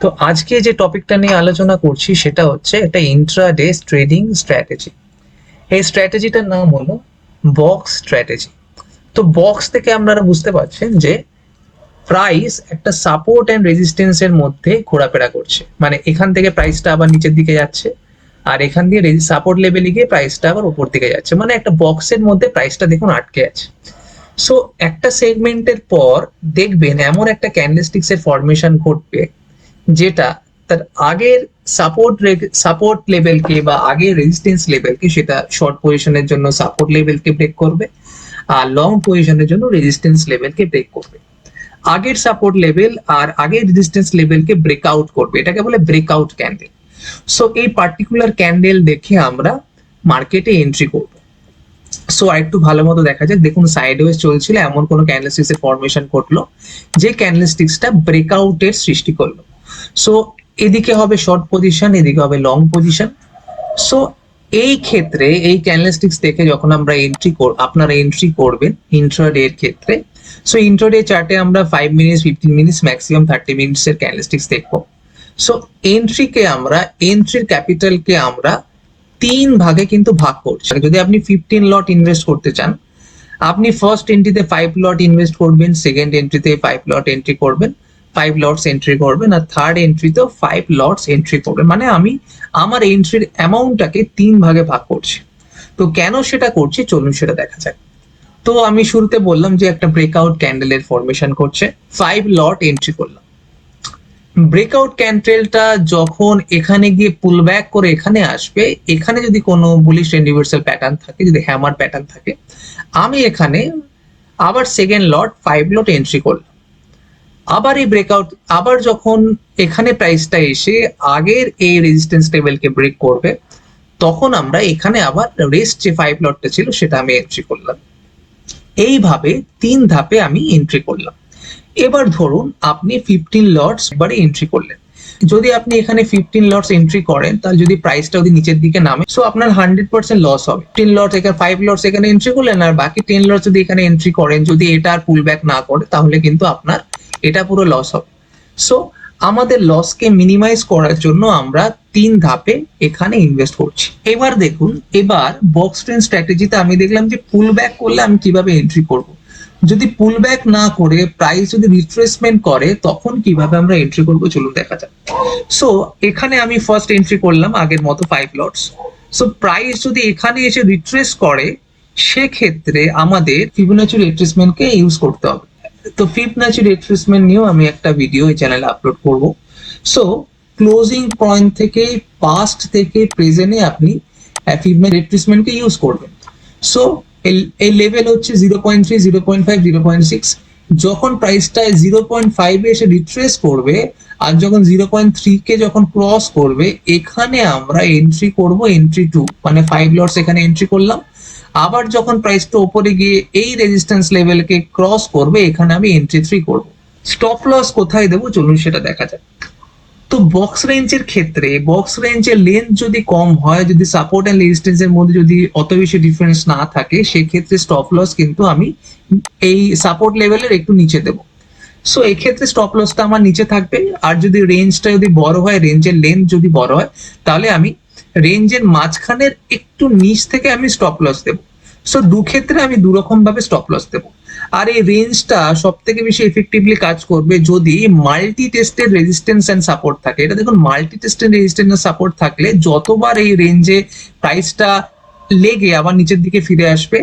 তো আজকে যে টপিকটা নিয়ে আলোচনা করছি সেটা হচ্ছে একটা ইন্ট্রাডে ট্রেডিং স্ট্র্যাটেজি এই স্ট্র্যাটেজিটার নাম হলো বক্স স্ট্র্যাটেজি তো বক্স থেকে আপনারা বুঝতে পারছেন যে প্রাইস একটা সাপোর্ট অ্যান্ড রেজিস্ট্যান্সের মধ্যে ঘোরাফেরা করছে। মানে এখান থেকে প্রাইসটা আবার নিচের দিকে যাচ্ছে আর এখান দিয়ে সাপোর্ট লেভেলে গিয়ে প্রাইসটা আবার উপর দিকে যাচ্ছে। মানে একটা বক্সের মধ্যে প্রাইসটা দেখুন আটকে আছে। সো একটা সেগমেন্টের পর দেখবেন এমন একটা ক্যান্ডেলস্টিক্স এর ফরমেশন ঘটবে যেটা তার আগের সাপোর্ট সাপোর্ট লেভেলকে বা আগের রেজিস্ট্যান্স লেভেলকে সেটা শর্ট পজিশনের জন্য সাপোর্ট লেভেলকে ব্রেক করবে আর লং পজিশনের জন্য রেজিস্ট্যান্স লেভেলকে ব্রেক করবে। আগের সাপোর্ট লেভেল আর আগের রেজিস্ট্যান্স লেভেলকে ব্রেকআউট করবে। এটাকে বলে ব্রেকআউট ক্যান্ডেল সো এই পার্টিকুলার ক্যান্ডেল দেখে আমরা মার্কেটে এন্ট্রি করব। সো একটু ভালো মতো দেখা যাক। দেখুন সাইডওয়েজ চলছিল, এমন কোনো ক্যান্ডেলস্টিক্স এর ফরমেশন ঘটলো, যে ক্যান্ডেলস্টিক্সটা ব্রেকআউটের সৃষ্টি করল। সো এদিকে হবে শর্ট পজিশন এদিকে হবে লং পজিশন সো এই ক্ষেত্রে, এই ক্যান্ডেলস্টিক্স দেখে যখন আমরা এন্ট্রি আপনারা এন্ট্রি করবেন ইন্ট্রাডে এর ক্ষেত্রে সো ইন্ট্রাডে চার্টে আমরা five minutes fifteen minutes maximum thirty minutes এর ক্যান্ডেলস্টিক্স দেখব। সো এন্ট্রিকে আমরা এন্ট্রির ক্যাপিটালকে আমরা তিন ভাগে কিন্তু ভাগ করছি। যদি আপনি ফিফটিন লট ইনভেস্ট করতে চান, আপনি ফার্স্ট এন্ট্রিতে ফাইভ লট ইনভেস্ট করবেন সেকেন্ড এন্ট্রিতে ফাইভ লট এন্ট্রি করবেন। ফাইভ লটস এন্ট্রি করবেন আর থার্ড এন্ট্রিতেও ফাইভ লটস এন্ট্রি করবেন মানে আমি আমার এন্ট্রির অ্যামাউন্টটাকে তিন ভাগে ভাগ করছি। তো কেন সেটা করছি? চলুন সেটা দেখা যাক। তো আমি শুরুতে বললাম যে একটা ব্রেকআউট ক্যান্ডেলের ফরমেশন করছে ফাইভ লট এন্ট্রি করলাম। ব্রেকআউট ক্যান্ডেলটা যখন এখানে গিয়ে পুল ব্যাক করে এখানে আসবে, এখানে যদি কোনো বুলিশ ইউনিভার্সাল প্যাটার্ন থাকে, যদি হ্যামার প্যাটার্ন থাকে, আমি এখানে আবার second lot five lot entry করলাম। আবার এই ব্রেকআউট আবার যখন এখানে প্রাইসটা এসে আগের এই রেজিস্ট্যান্স লেভেলকে ব্রেক করবে, তখন আমরা এখানে আবার রেস্ট যে ফাইভ লটটা ছিল সেটা আমি এন্ট্রি করলাম। এইভাবে তিন ধাপে আমি এন্ট্রি করলাম। এবার ধরুন আপনি ফিফটিন লটস এবারে এন্ট্রি করলেন। যদি আপনি এখানে ফিফটিন লটস এন্ট্রি করেন, তাহলে যদি প্রাইসটা যদি নিচের দিকে নামে সো আপনার হান্ড্রেড পার্সেন্ট লস হবে। টেন লটস এখানে ফাইভ লটস এখানে এন্ট্রি করলেন, আর বাকি টেন লটস যদি এখানে এন্ট্রি করেন, যদি এটা আর পুল ব্যাক না করে, তাহলে কিন্তু আপনার এটা পুরো লস হবে। সো আমাদের লসকে মিনিমাইজ করার জন্য আমরা তিন ধাপে এখানে ইনভেস্ট করছি। এবার দেখুন, এবার বক্স ট্রেন স্ট্র্যাটেজিতে আমি দেখলাম যে পুল ব্যাক করলে আমি কীভাবে এন্ট্রি করব। যদি পুল ব্যাক না করে প্রাইস যদি রিট্রেসমেন্ট করে, তখন কীভাবে আমরা এন্ট্রি করব চলুন দেখা যাক। সো এখানে আমি ফার্স্ট এন্ট্রি করলাম আগের মতো ফাইভ লটস সো প্রাইস যদি এখানে এসে রিট্রেস করে, সেক্ষেত্রে আমাদের ফিবোনাচি রিট্রেসমেন্টকে ইউজ করতে হবে। তো ফিবোনাচি রিট্রেসমেন্ট নিয়েও আমি একটা ভিডিও এই চ্যানেলে আপলোড করব। সো ক্লোজিং পয়েন্ট থেকে পাস্ট থেকে প্রেজেন্টে আপনি রিট্রেসমেন্টকে ইউজ করবেন। সো এই লেভেল হচ্ছে zero point three zero point five zero point six যখন প্রাইসটা জিরো পয়েন্ট এসে রিট্রেস করবে, আর যখন জিরো পয়েন্ট যখন ক্রস করবে, এখানে আমরা এন্ট্রি করব এন্ট্রি টু মানে ফাইভ লটস এখানে এন্ট্রি করলাম। আবার যখন প্রাইসটা উপরে গিয়ে এই রেজিস্ট্যান্স লেভেলকে ক্রস করবে, এখানে আমি এন্ট্রি থ্রি করব। স্টপ লস কোথায় দেবো? চলুন সেটা দেখা যাক। তো বক্স রেঞ্জের ক্ষেত্রে বক্স রেঞ্জের লেন্থ যদি কম হয়, যদি সাপোর্ট এন্ড রেজিস্ট্যান্স এর মধ্যে যদি অত বেশি ডিফারেন্স না থাকে, সেক্ষেত্রে স্টপ লস কিন্তু আমি এই সাপোর্ট লেভেলের একটু নিচে দেবো। সো এক্ষেত্রে স্টপ লসটা আমার নিচে থাকবে। আর যদি রেঞ্জটা যদি বড় হয় রেঞ্জের লেন্থ যদি বড় হয়, তাহলে আমি রেঞ্জের মাঝখানের একটু নিচ থেকে আমি স্টপ লস দেবো। সো দু ক্ষেত্রে আমি দু রকম ভাবে স্টপ লস দেব। আর এই রেঞ্জটা সব থেকে বেশি এফেক্টিভলি কাজ করবে যদি মাল্টি টেস্টের রেজিস্ট্যান্স এন্ড সাপোর্ট থাকে। এটা দেখুন মাল্টি টেস্টের রেজিস্ট্যান্স সাপোর্ট থাকলে যতবার এই রেঞ্জে প্রাইসটা লেগে আবার নিচের দিকে ফিরে আসবে,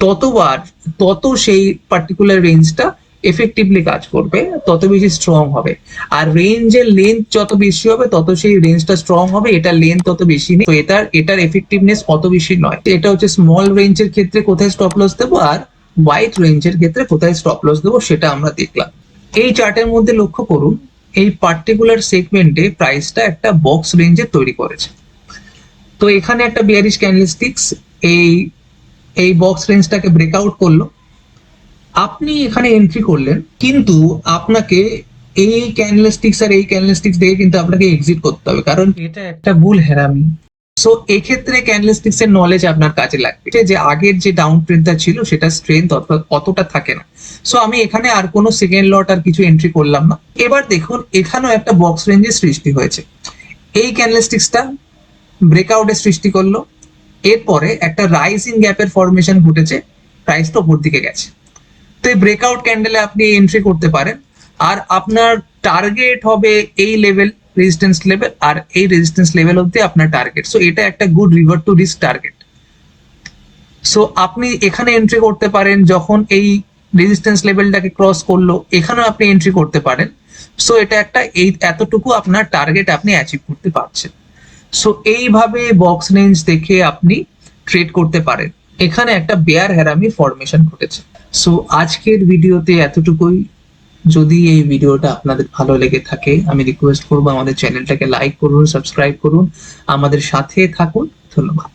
ততবার, তত সেই পার্টিকুলার রেঞ্জটা এফেক্টিভলি কাজ করবে, তত বেশি স্ট্রং হবে। আর রেঞ্জের লেন্থ যত বেশি হবে, তত সেই রেঞ্জটা স্ট্রং হবে, এটা লেন্থ তত বেশি নেই। তো এটার এটার এফেক্টিভনেস অত বেশি নয়। এটা হচ্ছে স্মল রেঞ্জের ক্ষেত্রে কোথায় স্টপ লস দেবো, আর হোয়াইট রেঞ্জের ক্ষেত্রে কোথায় স্টপ লস দেবো, সেটা আমরা দেখলাম। এই চার্টের মধ্যে লক্ষ্য করুন, এই পার্টিকুলার সেগমেন্টে প্রাইসটা একটা বক্স রেঞ্জে তৈরি করেছে। তো এখানে একটা বিয়ারিশ ক্যান্ডেলস্টিক্স এই এই বক্স রেঞ্জটাকে ব্রেকআউট করল। আপনি এখানে এন্ট্রি করলেন, কিন্তু আপনাকে এই ক্যান্ডেলস্টিক্স আর এই ক্যান্ডেলস্টিক্স দেখে কিন্তু আপনাকে এক্সিট করতে হবে, কারণ এটা একটা ভুল হেরামি। সো এক্ষেত্রে ক্যান্ডেলস্টিক্স এর নলেজ আপনার কাজে লাগবে। এটা যে আগের যে ডাউন ট্রেন্ডটা ছিল, সেটা স্ট্রেংথ অতটা থাকে না। সো আমি এখানে আর কোনো সেকেন্ড লট আর কিছু এন্ট্রি করলাম না। এবার দেখুন, এখানেও একটা বক্স রেঞ্জের সৃষ্টি হয়েছে। এই ক্যান্ডেলস্টিক্সটা ব্রেকআউটের সৃষ্টি করল। এরপরে একটা রাইজিং গ্যাপের ফরমেশন ঘটেছে। প্রাইসটা উপর দিকে গেছে। তো এই ব্রেকআউট ক্যান্ডেলে আপনি এন্ট্রি করতে পারেন। আর আপনার টার্গেট হবে এই লেভেল রেজিস্ট্যান্স লেভেল আর এই রেজিস্ট্যান্স লেভেল অব্দি আপনার টার্গেট সো এটা একটা good reward to risk target so আপনি এখানে এন্ট্রি করতে পারেন যখন এই রেজিস্ট্যান্স লেভেলটাকে ক্রস করল, এখানেও আপনি এন্ট্রি করতে পারেন। সো এটা একটা এই, এতটুকু আপনার টার্গেট আপনি অ্যাচিভ করতে পারছেন। সো এইভাবে বক্স রেঞ্জ দেখে আপনি ট্রেড করতে পারেন। এখানে একটা বেয়ার হ্যারামি ফরমেশন ঘটেছে সো আজকের ভিডিওতে এতটুকুই। যদি এই ভিডিওটা আপনাদের ভালো লেগে থাকে, আমি রিকোয়েস্ট করব আমাদের চ্যানেলটাকে লাইক করুন সাবস্ক্রাইব করুন। আমাদের সাথে থাকুন। ধন্যবাদ।